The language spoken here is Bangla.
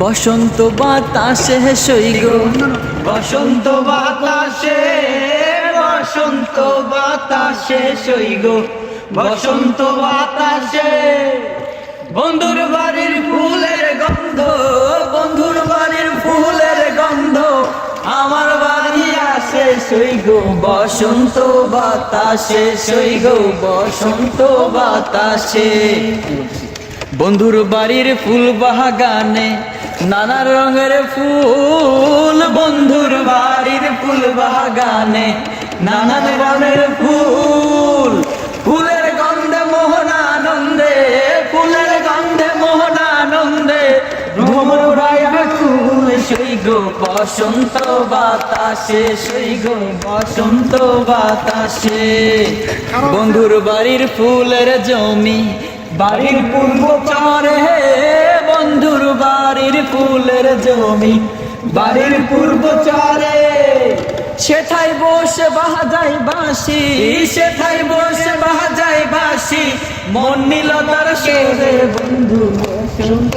বসন্ত বাতাসে সৈগ বসন্ত বাতাসে বসন্ত বাতাসে সইগ বসন্ত বাতাসে, বন্ধুর বাড়ির ফুলের গন্ধ, বন্ধুর বাড়ির ফুলের গন্ধ, আমার বাড়ি আসে সইগ বসন্ত বাতাসে সইগ বসন্ত বাতাসে। বন্ধুর বাড়ির ফুল বাগানে, নানা রঙের ফুল বন্ধুর বাড়ির ফুল বাগানে নানান রঙের ফুল, ফুলের গন্ধে মোহনানন্দে, ফুলের গন্ধে মোহনানন্দে। ফুল বসন্ত বাতাসে সৈগ বসন্ত বাতাসে। বন্ধুর বাড়ির ফুলের জমি বাড়ির পূর্ব চরে বন্ধুর বাড়ির ফুলের জমি। বাড়ির পূর্ব চরে সেথায় বসে বাজাই বাসি সেথায় বসে যায় বাসি মন নীল তার বন্ধু বসন্ত।